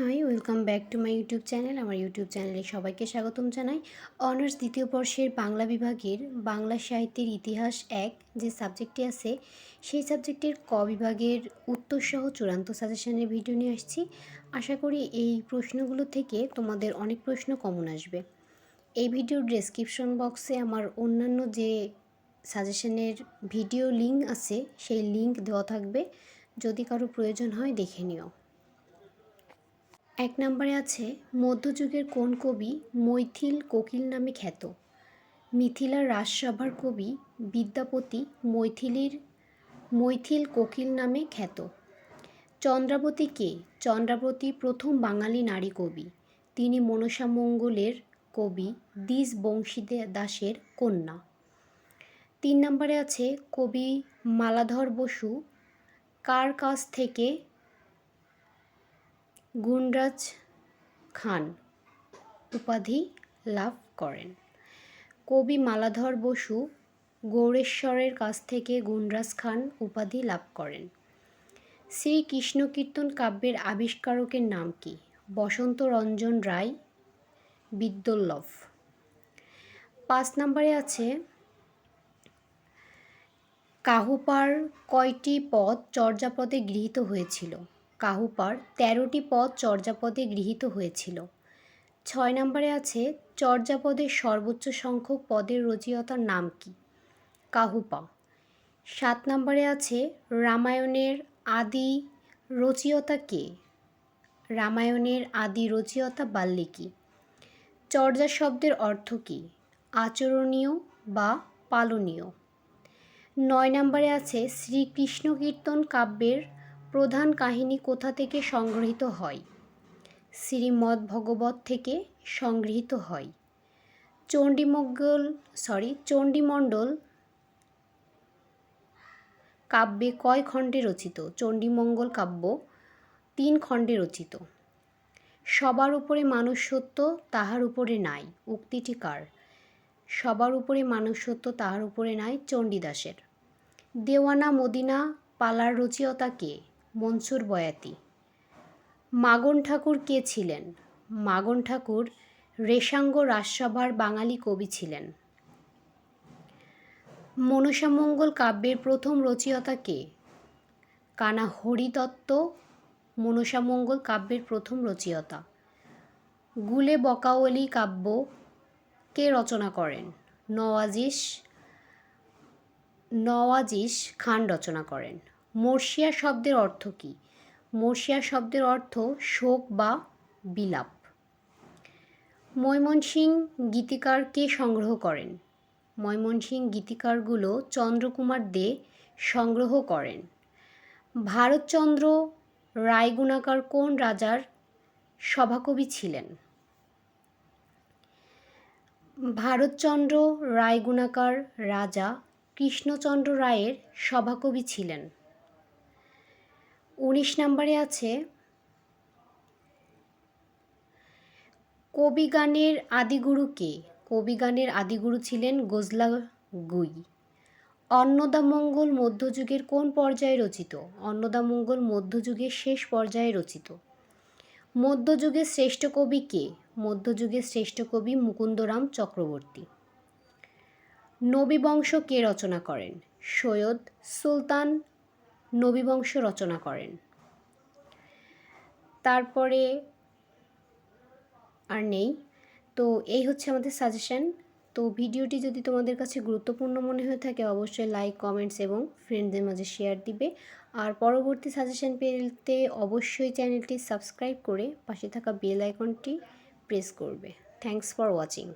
Hi, welcome back to my YouTube channel. আমার YouTube চ্যানেলে সবাইকে স্বাগতম জানাই। অনার্স দ্বিতীয় বর্ষের বাংলা বিভাগের বাংলা সাহিত্যের ইতিহাস এক যে সাবজেক্টটি আছে, সেই সাবজেক্টের ক বিভাগের উত্তরসহ চূড়ান্ত সাজেশনের ভিডিও নিয়ে আসছি। আশা করি এই প্রশ্নগুলো থেকে তোমাদের অনেক প্রশ্ন কমন আসবে। এই ভিডিওর ডেসক্রিপশন বক্সে আমার অন্যান্য যে সাজেশনের ভিডিও লিঙ্ক আছে, সেই লিঙ্ক দেওয়া থাকবে। যদি কারও প্রয়োজন হয় দেখে নিও। এক নম্বরে আছে, মধ্যযুগের কোন কবি মৈথিল কোকিল নামে খ্যাত? মিথিলার রাজসভার কবি, বিদ্যাপতি মৈথিলীর, মৈথিল কোকিল নামে খ্যাত। চন্দ্রাবতী কে? চন্দ্রাবতী প্রথম বাঙালি নারী কবি। তিনি মনসা মঙ্গলের কবি দ্বিজ বংশী দাসের কন্যা। তিন নম্বরে আছে, কবি মালাধর বসু, কার কাছ থেকে গুণরাজ খান উপাধি লাভ করেন। কবি মালাধর বসু গৌরেশ্বরের কাছ থেকে গুণরাজ খান উপাধি লাভ করেন। শ্রী কৃষ্ণ কীর্তন কাব্যের আবিষ্কারকের নাম কি? বসন্ত রঞ্জন রায়, বিদ্যল্লভ। পাঁচ নম্বরে আছে, কাহুপার কয়টি পদ চর্যাপদে গৃহীত হয়েছিল? কাহুপার তেরোটি পদ চর্যাপদে গৃহীত হয়েছিল। ছয় নম্বরে আছে চর্যাপদের সর্বোচ্চ সংখ্যক পদের রচয়িতার নাম কি? কাহুপা। সাত নম্বরে আছে, রামায়ণের আদি রচয়িতা কে? রামায়ণের আদি রচয়িতা বাল্মীকি চর্যা শব্দের অর্থ কী? আচরণীয় বা পালনীয়। নয় নম্বরে আছে শ্রীকৃষ্ণ কীর্তন কাব্যের প্রধান কাহিনী কোথা থেকে সংগৃহীত হয়? শ্রীমদ্ ভগবত থেকে সংগৃহীত হয়। চণ্ডীমঙ্গল সরি চণ্ডীমণ্ডল কাব্যে কয় খণ্ডে রচিত? চণ্ডীমঙ্গল কাব্য তিন খণ্ডে রচিত। সবার উপরে মানুষ সত্য তাহার উপরে নাই। উক্তিটি কার? সবার উপরে মানুষ সত্য তাহার উপরে নাই চণ্ডীদাসের। দেওয়ানা মদিনা পালার রচয়িতা কে? মনসুর বয়াতি। মাগন ঠাকুর কে ছিলেন? মাগন ঠাকুর রেশাঙ্গ রাজসভার বাঙালি কবি ছিলেন। মনসামঙ্গল কাব্যের প্রথম রচয়িতা কে? কানা হরিদত্ত মনসামঙ্গল কাব্যের প্রথম রচয়িতা। গুলে বকাওয়ালি কাব্য কে রচনা করেন? নওয়াজিস নওয়াজিস খান রচনা করেন। মর্শিয়া শব্দের অর্থ কী? মর্ষিয়া শব্দের অর্থ শোক বা বিলাপ। ময়মনসিং গীতিকার কে সংগ্রহ করেন? ময়মনসিং গীতিকারগুলো চন্দ্রকুমার দে সংগ্রহ করেন। ভারতচন্দ্র রায়গুণাকার কোন রাজার সভাকবি ছিলেন? ভারতচন্দ্র রায়গুণাকার রাজা কৃষ্ণচন্দ্র রায়ের সভাকবি ছিলেন। উনিশ নম্বরে আছে কবিগানের আদিগুরু কে? কবিগানের আদিগুরু ছিলেন গজলা গুই। অন্নদামঙ্গল মধ্যযুগের কোন পর্যায়ে রচিত? অন্নদামঙ্গল মধ্যযুগের শেষ পর্যায়ে রচিত। মধ্যযুগের শ্রেষ্ঠ কবি কে? মধ্যযুগের শ্রেষ্ঠ কবি মুকুন্দরাম চক্রবর্তী। নবীবংশ কে রচনা করেন? সৈয়দ সুলতান নবীবংশ রচনা করেন। তারপরে আর নেই। তো এই হচ্ছে আমাদের সাজেশান তো ভিডিওটি যদি তোমাদের কাছে গুরুত্বপূর্ণ মনে হয়ে থাকে, অবশ্যই লাইক কমেন্টস এবং ফ্রেন্ডদের মাঝে শেয়ার দিবে। আর পরবর্তী সাজেশান পেতে অবশ্যই চ্যানেলটি সাবস্ক্রাইব করে পাশে থাকা বেল আইকনটি প্রেস করবে। Thanks for watching